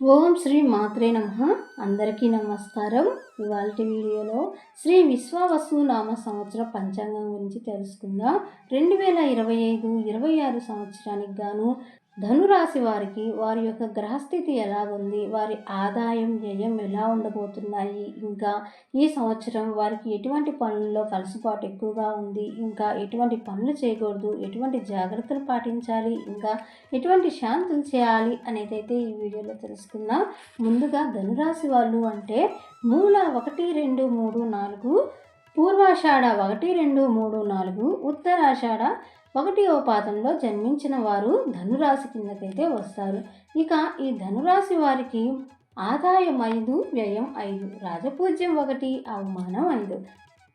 ఓం శ్రీ మాత్రే నమ. అందరికీ నమస్కారం. ఇవాళ వీడియోలో శ్రీ విశ్వావసు నామ సంవత్సర పంచాంగం గురించి తెలుసుకుందాం. రెండు వేల ఇరవై ఐదు ఇరవై ఆరు సంవత్సరానికి గాను ధనురాశి వారికి వారి యొక్క గ్రహస్థితి ఎలా ఉంది వారి ఆదాయం వ్యయం ఎలా ఉండబోతున్నాయి? ఇంకా ఈ సంవత్సరం వారికి ఎటువంటి పనుల్లో కలసిపాటు ఎక్కువగా ఉంది? ఇంకా ఎటువంటి పనులు చేయకూడదు? ఎటువంటి జాగ్రత్తలు పాటించాలి? ఇంకా ఎటువంటి శాంతులు చేయాలి? అనేది అయితే ఈ వీడియోలో తెలుసుకుందాం. ముందుగా ధనురాశి వాళ్ళు అంటే మూల ఒకటి రెండు మూడు నాలుగు పూర్వాషాఢ ఒకటి రెండు మూడు నాలుగు ఉత్తరాషాఢ ఒకటివ పాదంలో జన్మించిన వారు ధనురాశి కిందకైతే వస్తారు. ఇక ఈ ధనురాశి వారికి ఆదాయం ఐదు వ్యయం ఐదు రాజపూజ్యం ఒకటి అవమానం ఐదు.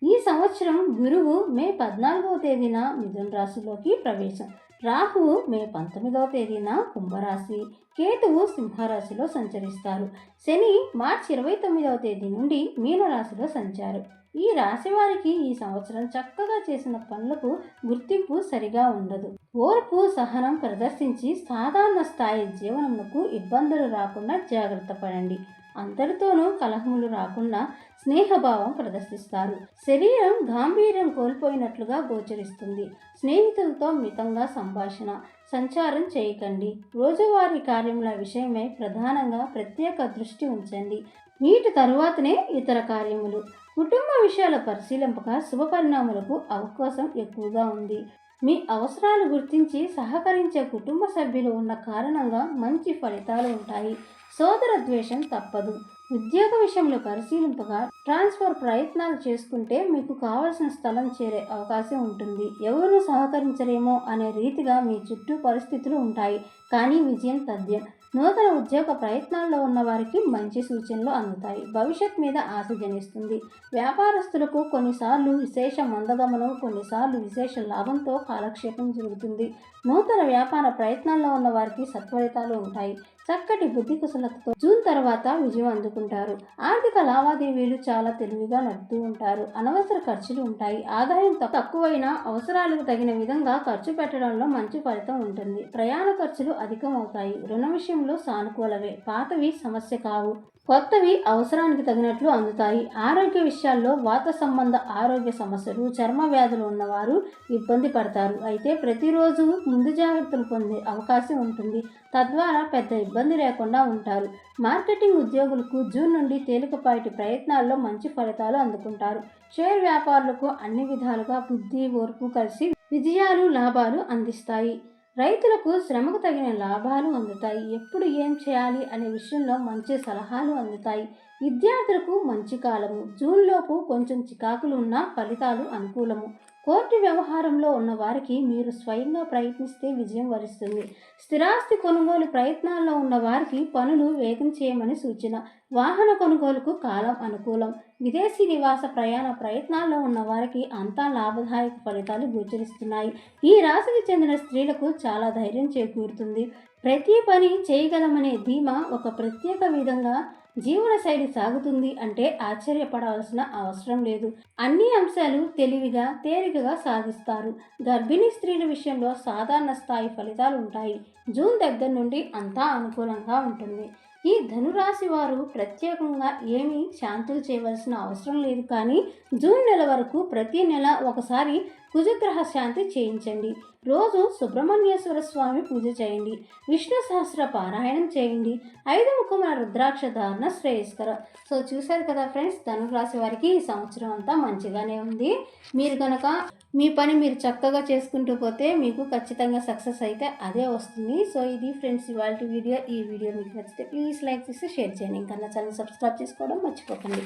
ఈ సంవత్సరం గురువు మే పద్నాలుగవ తేదీన మిథున రాశిలోకి ప్రవేశం. రాహువు మే పంతొమ్మిదవ తేదీన కుంభరాశి కేతువు సింహరాశిలో సంచరిస్తారు. శని మార్చి ఇరవై తొమ్మిదవ తేదీ నుండి మీనరాశిలో సంచారు. ఈ రాశి వారికి ఈ సంవత్సరం చక్కగా చేసిన పనులకు గుర్తింపు సరిగా ఉండదు. ఓర్పు సహనం ప్రదర్శించి సాధారణ స్థాయి జీవనములకు ఇబ్బందులు రాకుండా జాగ్రత్త పడండి. అందరితోనూ కలహములు రాకుండా స్నేహభావం ప్రదర్శిస్తారు. శరీరం గాంభీర్యం కోల్పోయినట్లుగా గోచరిస్తుంది. స్నేహితులతో మితంగా సంభాషణ సంచారం చేయకండి. రోజువారీ కార్యముల విషయమై ప్రధానంగా ప్రత్యేక దృష్టి ఉంచండి. వీటి తరువాతనే ఇతర కార్యములు. కుటుంబ విషయాల పరిశీలింపక శుభ పరిణామాలకు అవకాశం ఎక్కువగా ఉంది. మీ అవసరాలు గుర్తించి సహకరించే కుటుంబ సభ్యులు ఉన్న కారణంగా మంచి ఫలితాలు ఉంటాయి. సోదర ద్వేషం తప్పదు. ఉద్యోగ విషయంలో పరిశీలింపగా ట్రాన్స్ఫర్ ప్రయత్నాలు చేసుకుంటే మీకు కావలసిన స్థలం చేరే అవకాశం ఉంటుంది. ఎవరు సహకరించరేమో అనే రీతిగా మీ చుట్టూ పరిస్థితులు ఉంటాయి. కానీ విజయం తథ్యం. నూతన ఉద్యోగ ప్రయత్నాల్లో ఉన్న వారికి మంచి సూచనలు అందుతాయి. భవిష్యత్ మీద ఆశ జనిస్తుంది. వ్యాపారస్తులకు కొన్నిసార్లు విశేష మందగమనం కొన్నిసార్లు విశేష లాభంతో కాలక్షేపం జరుగుతుంది. నూతన వ్యాపార ప్రయత్నాల్లో ఉన్న వారికి సత్ఫలితాలు ఉంటాయి. చక్కటి బుద్ధి కుశలతతో జూన్ తర్వాత విజయం అందుకుంటారు. ఆర్థిక లావాదేవీలు చాలా తెలివిగా నడుతూ ఉంటారు. అనవసర ఖర్చులు ఉంటాయి. ఆదాయం తక్కువైనా అవసరాలకు తగిన విధంగా ఖర్చు పెట్టడంలో మంచి ఫలితం ఉంటుంది. ప్రయాణ ఖర్చులు అధికం అవుతాయి రుణ విషయంలో సానుకూలవే పాతవి సమస్య కావు. కొత్తవి అవసరానికి తగినట్లు అందుతాయి. ఆరోగ్య విషయాల్లో వాత సంబంధ ఆరోగ్య సమస్యలు చర్మ వ్యాధులు ఉన్నవారు ఇబ్బంది పడతారు. అయితే ప్రతిరోజు ముందు జాగ్రత్తలు పొందే అవకాశం ఉంటుంది. తద్వారా పెద్ద ఇబ్బంది లేకుండా ఉంటారు. మార్కెటింగ్ ఉద్యోగులకు జూన్ నుండి తేలికపాటి ప్రయత్నాల్లో మంచి ఫలితాలు అందుకుంటారు. షేర్ వ్యాపారులకు అన్ని విధాలుగా బుద్ధి ఓర్పు కలిసి విజయాలు లాభాలు అందిస్తాయి. రైతులకు శ్రమకు తగిన లాభాలు అందుతాయి. ఎప్పుడు ఏం చేయాలి అనే విషయంలో మంచి సలహాలు అందుతాయి. విద్యార్థులకు మంచి కాలము. జూన్లోపు కొంచెం చికాకులు ఉన్న ఫలితాలు అనుకూలము. కోర్టు వ్యవహారంలో ఉన్నవారికి మీరు స్వయంగా ప్రయత్నిస్తే విజయం వరిస్తుంది. స్థిరాస్తి కొనుగోలు ప్రయత్నాల్లో ఉన్నవారికి పనులు వేగం చేయమని సూచన. వాహన కొనుగోలుకు కాలం అనుకూలం. విదేశీ నివాస ప్రయాణ ప్రయత్నాల్లో ఉన్న వారికి అంతా లాభదాయక ఫలితాలు గోచరిస్తున్నాయి. ఈ రాశికి చెందిన స్త్రీలకు చాలా ధైర్యం చేకూరుతుంది. ప్రతి పని చేయగలమనే ధీమా ఒక ప్రత్యేక విధంగా జీవనశైలి సాగుతుంది అంటే ఆశ్చర్యపడవలసిన అవసరం లేదు. అన్ని అంశాలు తెలివిగా తేలికగా సాధిస్తారు. గర్భిణీ స్త్రీల విషయంలో సాధారణ స్థాయి ఫలితాలు ఉంటాయి. జూన్ దగ్గర నుండి అంతా అనుకూలంగా ఉంటుంది. ఈ ధనురాశి వారు ప్రత్యేకంగా ఏమీ శాంతులు చేయవలసిన అవసరం లేదు. కానీ జూన్ నెల వరకు ప్రతి నెల ఒకసారి కుజగ్రహ శాంతి చేయించండి. రోజు సుబ్రహ్మణ్యేశ్వర స్వామి పూజ చేయండి. విష్ణు సహస్ర పారాయణం చేయండి. ఐదు ముఖముల రుద్రాక్ష ధారణ శ్రేయస్కర. సో చూశారు కదా ఫ్రెండ్స్ ధనురాశి వారికి ఈ సంవత్సరం అంతా మంచిగానే ఉంది. మీరు కనుక మీ పని మీరు చక్కగా చేసుకుంటూ పోతే మీకు ఖచ్చితంగా సక్సెస్ అయితే అదే వస్తుంది. సో ఇది ఫ్రెండ్స్ ఇవాళ వీడియో. ఈ వీడియో మీకు నచ్చితే ప్లీజ్ లైక్ చేసి షేర్ చేయండి. ఇంకా ఛానల్ సబ్స్క్రైబ్ చేసుకోవడం మర్చిపోకండి.